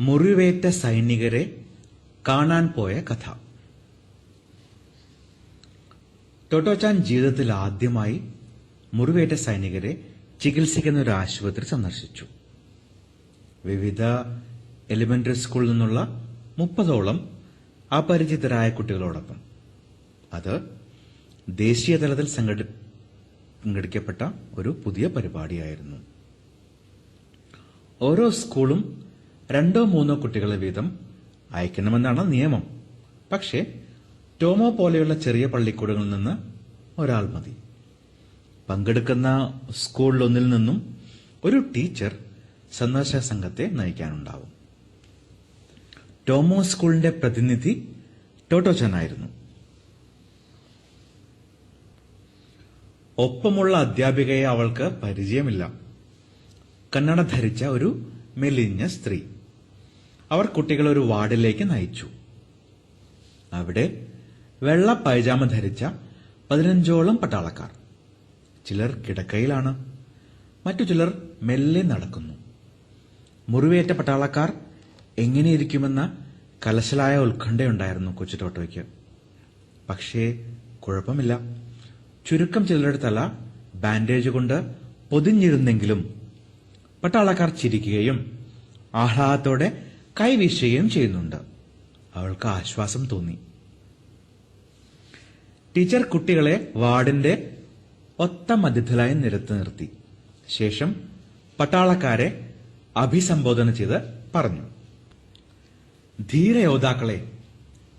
മുറിവേറ്റ സൈനികരെ കാണാൻ പോയ കഥ. ടോട്ടോചാൻ ജീവിതത്തിൽ ആദ്യമായി മുറിവേറ്റ സൈനികരെ ചികിത്സിക്കുന്ന ഒരു ആശുപത്രി സന്ദർശിച്ചു. വിവിധ എലിമെന്ററി സ്കൂളിൽ നിന്നുള്ള മുപ്പതോളം അപരിചിതരായ കുട്ടികളോടൊപ്പം. അത് ദേശീയ തലത്തിൽ സംഘടി സംഘടിക്കപ്പെട്ട ഒരു പുതിയ പരിപാടിയായിരുന്നു. ഓരോ സ്കൂളും രണ്ടോ മൂന്നോ കുട്ടികളെ വീതം അയക്കണമെന്നാണ് നിയമം. പക്ഷേ ടോമോ പോലെയുള്ള ചെറിയ പള്ളിക്കൂടങ്ങളിൽ നിന്ന് ഒരാൾ മതി. പങ്കെടുക്കുന്ന സ്കൂളിലൊന്നിൽ നിന്നും ഒരു ടീച്ചർ സന്ദർശക സംഘത്തെ നയിക്കാനുണ്ടാവും. ടോമോ സ്കൂളിന്റെ പ്രതിനിധി ടോട്ടോചനായിരുന്നു. ഒപ്പമുള്ള അധ്യാപികയെ അവൾക്ക് പരിചയമില്ല. കന്നഡ ധരിച്ച ഒരു മെലിഞ്ഞ സ്ത്രീ. അവർ കുട്ടികളെ ഒരു വാർഡിലേക്ക് നയിച്ചു. അവിടെ വെള്ള പൈജാമ ധരിച്ച പതിനഞ്ചോളം പട്ടാളക്കാർ. ചിലർ കിടക്കയിലാണ്. മറ്റു ചിലർ മെല്ലെ നടക്കുന്നു. മുറിവേറ്റ പട്ടാളക്കാർ എങ്ങനെയിരിക്കുമെന്ന കലശലായ ഉത്കണ്ഠയുണ്ടായിരുന്നു കൊച്ചു ടോട്ടോയ്ക്ക് പക്ഷേ കുഴപ്പമില്ല. ചുരുക്കം ചിലരുടെ തല ബാൻഡേജ് കൊണ്ട് പൊതിഞ്ഞിരുന്നെങ്കിലും പട്ടാളക്കാർ ചിരിക്കുകയും ആഹ്ലാദത്തോടെ കൈവീശുകയും ചെയ്യുന്നുണ്ട്. അവൾക്ക് ആശ്വാസം തോന്നി. ടീച്ചർ കുട്ടികളെ വാർഡിന്റെ ഒത്ത മധ്യത്തിലായി നിരത്തി നിർത്തി. ശേഷം പട്ടാളക്കാരെ അഭിസംബോധന ചെയ്ത് പറഞ്ഞു. ധീരയോദ്ധാക്കളെ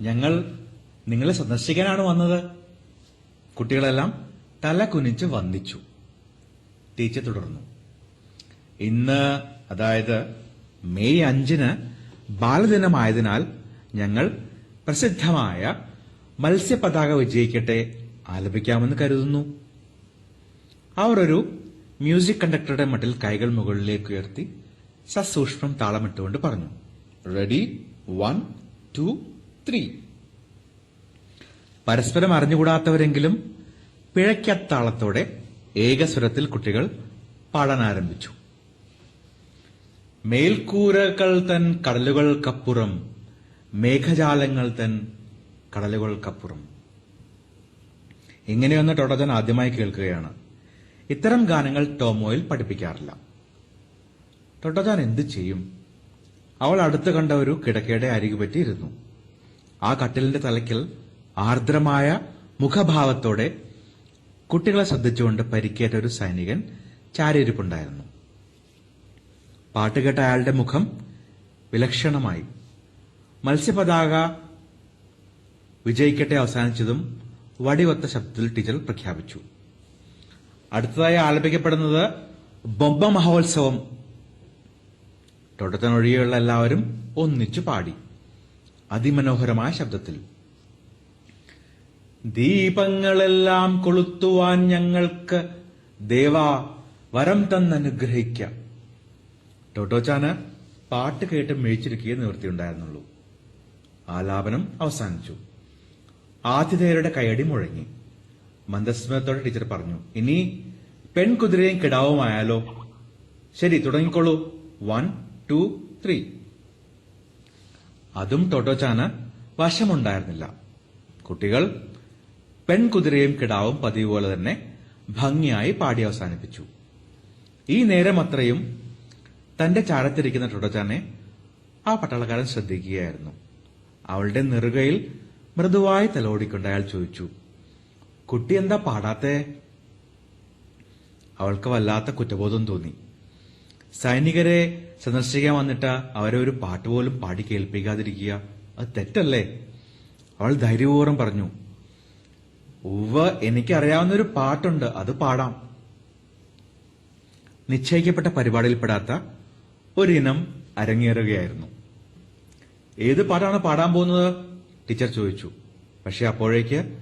ഞങ്ങൾ നിങ്ങളെ സന്ദർശിക്കാനാണ് വന്നത്. കുട്ടികളെല്ലാം തല കുനിച്ച് വന്ദിച്ചു. ടീച്ചർ തുടർന്നു. ഇന്ന് അതായത് മെയ് അഞ്ചിന് ബാലദിനമായതിനാൽ ഞങ്ങൾ പ്രസിദ്ധമായ മത്സ്യപതാക വിജയിക്കട്ടെ ആലപിക്കാമെന്ന് കരുതുന്നു. അവർ ഒരു മ്യൂസിക് കണ്ടക്ടറുടെ മട്ടിൽ കൈകൾ മുകളിലേക്ക് ഉയർത്തി സസൂക്ഷ്മം താളമിട്ടുകൊണ്ട് പറഞ്ഞു റെഡി വൺ ടു ത്രീ പരസ്പരം അറിഞ്ഞുകൂടാത്തവരെങ്കിലും പിഴയ്ക്കത്താളത്തോടെ ഏകസ്വരത്തിൽ കുട്ടികൾ പാടാൻ ആരംഭിച്ചു. മേൽക്കൂരകൾ തൻ കടലുകൾക്കപ്പുറം മേഘജാലങ്ങൾ തൻ കടലുകൾക്കപ്പുറം. ഇങ്ങനെയൊന്ന് ടോട്ടജൻ ആദ്യമായി കേൾക്കുകയാണ്. ഇത്തരം ഗാനങ്ങൾ ടോമോയിൽ പഠിപ്പിക്കാറില്ല. ടോട്ടജാൻ എന്ത് ചെയ്യും? അവൾ അടുത്ത് കണ്ട ഒരു കിടക്കയുടെ അരികു പറ്റിയിരുന്നു. ആ കട്ടിലിന്റെ തലയ്ക്കൽ ആർദ്രമായ മുഖഭാവത്തോടെ കുട്ടികളെ ശ്രദ്ധിച്ചുകൊണ്ട് പരിക്കേറ്റ ഒരു സൈനികൻ ചാരിയിരിപ്പുണ്ടായിരുന്നു പാട്ടുകേട്ട അയാളുടെ മുഖം വിലക്ഷണമായി. മത്സ്യപതാക വിജയിക്കട്ടെ അവസാനിച്ചതും വടിവത്ത ശബ്ദത്തിൽ ടീച്ചർ പ്രഖ്യാപിച്ചു. അടുത്തതായി ആലപിക്കപ്പെടുന്നത് ബൊമ്പ മഹോത്സവം. തൊട്ടത്തിനൊഴിയുള്ള എല്ലാവരും ഒന്നിച്ചു പാടി. അതിമനോഹരമായ ശബ്ദത്തിൽ. ദീപങ്ങളെല്ലാം കൊളുത്തുവാൻ ഞങ്ങൾക്ക് ദേവാ വരം തന്നനുഗ്രഹിക്ക. ടോട്ടോച്ചാന് പാട്ട് കേട്ട് മേയിച്ചിരിക്കുകയെ നിവൃത്തിയുണ്ടായിരുന്നുള്ളൂ. ആലാപനം അവസാനിച്ചു. ആതിഥേയരുടെ കൈയടി മുഴങ്ങി. മന്ദസ്മരത്തോടെ ടീച്ചർ പറഞ്ഞു ഇനി പെൺകുതിരയും കിടാവുമായാലോ? ശരി തുടങ്ങിക്കോളൂ. One two three. അതും ടോട്ടോച്ചാന് വശമുണ്ടായിരുന്നില്ല. കുട്ടികൾ പെൺകുതിരയും കിടാവും പതിവ് പോലെ തന്നെ ഭംഗിയായി പാടി അവസാനിപ്പിച്ചു. ഈ നേരം അത്രയും തന്റെ ചാടത്തിരിക്കുന്ന ടുടച്ചാനെ ആ പട്ടാളക്കാരൻ ശ്രദ്ധിക്കുകയായിരുന്നു. അവളുടെ നെറുകയിൽ മൃദുവായി തലോടിക്കൊണ്ട് അയാൾ ചോദിച്ചു കുട്ടി എന്താ പാടാത്തേ? അവൾക്ക് വല്ലാത്ത കുറ്റബോധം തോന്നി. സൈനികരെ സന്ദർശിക്കാൻ വന്നിട്ട് അവരെ ഒരു പാട്ട് പോലും പാടി കേൾപ്പിക്കാതിരിക്കുക അത് തെറ്റല്ലേ? അവൾ ധൈര്യപൂർവം പറഞ്ഞു ഉവ്വ എനിക്കറിയാവുന്ന ഒരു പാട്ടുണ്ട് അത് പാടാം. നിശ്ചയിക്കപ്പെട്ട പരിപാടിയിൽപ്പെടാത്ത ഒരിനം അരങ്ങേറുകയായിരുന്നു. ഏത് പാട്ടാണ് പാടാൻ പോകുന്നത്? ടീച്ചർ ചോദിച്ചു. പക്ഷെ അപ്പോഴേക്ക്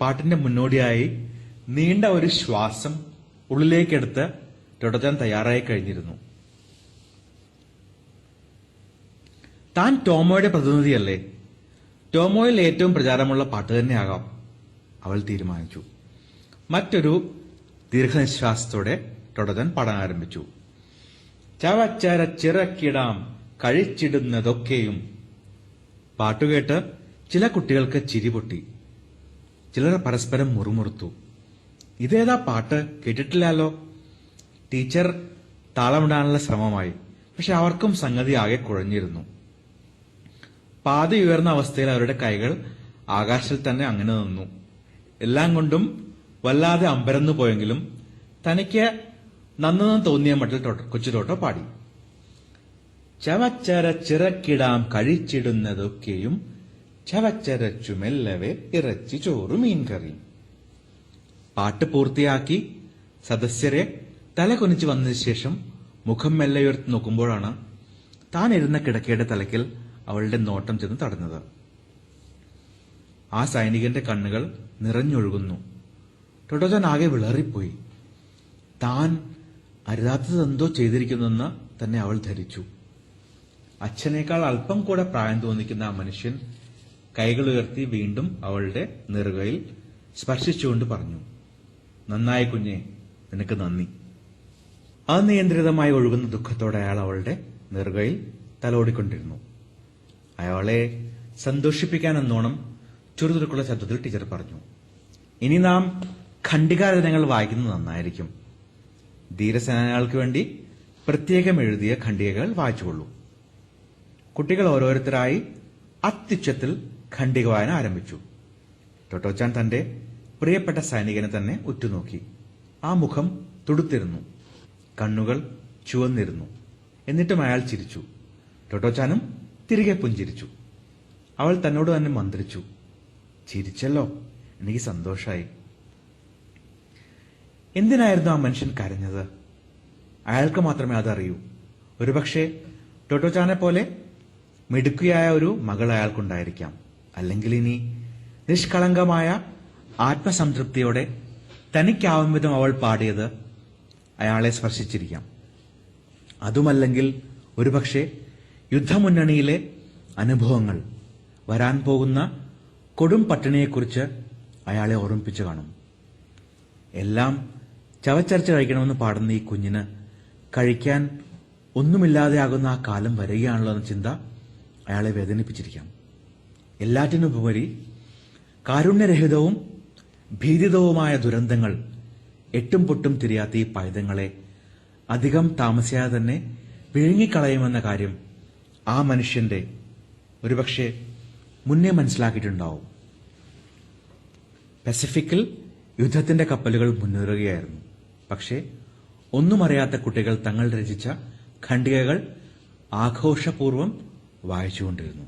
പാട്ടിന്റെ മുന്നോടിയായി നീണ്ട ഒരു ശ്വാസം ഉള്ളിലേക്കെടുത്ത് തുടരാൻ തയ്യാറായി കഴിഞ്ഞിരുന്നു. താൻ ടോമോയുടെ പ്രതിനിധിയല്ലേ? ടോമോയിൽ ഏറ്റവും പ്രചാരമുള്ള പാട്ട് തന്നെയാകാം അവൾ തീരുമാനിച്ചു. മറ്റൊരു ദീർഘനിശ്വാസത്തോടെ ടൊടതൻ പാടാൻ ആരംഭിച്ചു. ചവച്ചര ചിറക്കിടാം കഴിച്ചിടുന്നതൊക്കെയും പാട്ടുകേട്ട് ചില കുട്ടികൾക്ക് ചിരിപൊട്ടി ചിലർ പരസ്പരം മുറുമുറുത്തു. ഇതേതാ പാട്ട് കേട്ടിട്ടില്ലല്ലോ? ടീച്ചർ താളമിടാനുള്ള ശ്രമമായി. പക്ഷെ അവർക്കും സംഗതി ആകെ കുഴഞ്ഞിരുന്നു. പാതി ഉയർന്ന അവസ്ഥയിൽ അവരുടെ കൈകൾ ആകാശത്തിൽ തന്നെ അങ്ങനെ നിന്നു. എല്ലാം കൊണ്ടും വല്ലാതെ അമ്പരന്നു പോയെങ്കിലും തനിക്ക് നന്നെന്ന് തോന്നിയ മട്ടിൽ ടോട്ടോ- കൊച്ചു ടോട്ടോ പാടി. ചവച്ചര ചിറക്കിടാം കഴിച്ചിടുന്നതൊക്കെയും ചവച്ചരച്ചു മെല്ലവെ ഇറച്ചി ചോറ് മീൻകറി. പാട്ട് പൂർത്തിയാക്കി സദസ്യരെ തല കുനിച്ച് വന്നതിന് ശേഷം മുഖം മെല്ലെ ഉയർത്തി നോക്കുമ്പോഴാണ് താൻ ഇരുന്ന കിടക്കയുടെ തലക്കിൽ അവളുടെ നോട്ടം ചെന്ന് തടഞ്ഞത്. ആ സൈനികന്റെ കണ്ണുകൾ നിറഞ്ഞൊഴുകുന്നു. ടൊട്ടോജൻ ആകെ വിളറിപ്പോയി. താൻ അരുതാത്തതെന്തോ ചെയ്തിരിക്കുന്നെന്ന് തന്നെ അവൾ ധരിച്ചു. അച്ഛനേക്കാൾ അല്പം കൂടെ പ്രായം തോന്നിക്കുന്ന ആ മനുഷ്യൻ കൈകൾ ഉയർത്തി വീണ്ടും അവളുടെ നെറുകയിൽ സ്പർശിച്ചുകൊണ്ട് പറഞ്ഞു നന്നായി കുഞ്ഞെ നിനക്ക് നന്ദി. അനിയന്ത്രിതമായി ഒഴുകുന്ന ദുഃഖത്തോടെ അയാൾ അവളുടെ നെറുകയിൽ തലോടിക്കൊണ്ടിരുന്നു. അയാളെ സന്തോഷിപ്പിക്കാനെന്നോണം ചുറുചുറുക്കുള്ള ശബ്ദത്തിൽ ടീച്ചർ പറഞ്ഞു ഇനി നാം ഖണ്ഡികാരചനകൾ വായിക്കുന്നത് നന്നായിരിക്കും. ധീരസേനാനികൾക്ക് വേണ്ടി പ്രത്യേകം എഴുതിയ ഖണ്ഡികകൾ വായിച്ചുകൊള്ളൂ. കുട്ടികൾ ഓരോരുത്തരായി അത്യുച്ചത്തിൽ ഖണ്ഡിക വായന ആരംഭിച്ചു. ടൊട്ടോച്ചാൻ തന്റെ പ്രിയപ്പെട്ട സൈനികനെ തന്നെ ഉറ്റുനോക്കി. ആ മുഖം തുടുത്തിരുന്നു. കണ്ണുകൾ ചുവന്നിരുന്നു. എന്നിട്ടും അയാൾ ചിരിച്ചു. ടൊട്ടോച്ചാനും തിരികെ പുഞ്ചിരിച്ചു. അവൾ തന്നോട് തന്നെ മന്ത്രിച്ചു. ചിരിച്ചല്ലോ. എനിക്ക് സന്തോഷായി. എന്തിനായിരുന്നു ആ മനുഷ്യൻ കരഞ്ഞത്? അയാൾക്ക് മാത്രമേ അതറിയൂ. ഒരുപക്ഷെ ടൊട്ടോച്ചാനെ പോലെ മിടുക്കിയായ ഒരു മകൾ അയാൾക്കുണ്ടായിരിക്കാം. അല്ലെങ്കിൽ ഇനി നിഷ്കളങ്കമായ ആത്മസംതൃപ്തിയോടെ തനിക്കാവും വിധം അവൾ പാടിയത് അയാളെ സ്പർശിച്ചിരിക്കാം. അതുമല്ലെങ്കിൽ ഒരുപക്ഷെ യുദ്ധമുന്നണിയിലെ അനുഭവങ്ങൾ വരാൻ പോകുന്ന കൊടും പട്ടിണിയെക്കുറിച്ച് അയാളെ ഓർമ്മിപ്പിച്ചു കാണും. എല്ലാം ചവച്ചരച്ച് കഴിക്കണമെന്ന് പാടുന്ന ഈ കുഞ്ഞിന് കഴിക്കാൻ ഒന്നുമില്ലാതെയാകുന്ന ആ കാലം വരികയാണല്ലോ എന്ന ചിന്ത അയാളെ വേദനിപ്പിച്ചിരിക്കാം. എല്ലാറ്റിനുപരി കാരുണ്യരഹിതവും ഭീതിതവുമായ ദുരന്തങ്ങൾ എട്ടും പൊട്ടും തിരിയാത്ത ഈ പൈതങ്ങളെ അധികം താമസിയാതെ തന്നെ വിഴുങ്ങിക്കളയുമെന്ന കാര്യം ആ മനുഷ്യന്റെ ഒരുപക്ഷെ മുന്നേ മനസ്സിലാക്കിയിട്ടുണ്ടാവും. പസഫിക്കിൽ യുദ്ധത്തിന്റെ കപ്പലുകൾ മുന്നേറുകയായിരുന്നു. പക്ഷേ ഒന്നും അറിയാത്ത കുട്ടികൾ തങ്ങൾ രചിച്ച ഖണ്ഡികകൾ ആഘോഷപൂർവം വായിച്ചുകൊണ്ടിരുന്നു.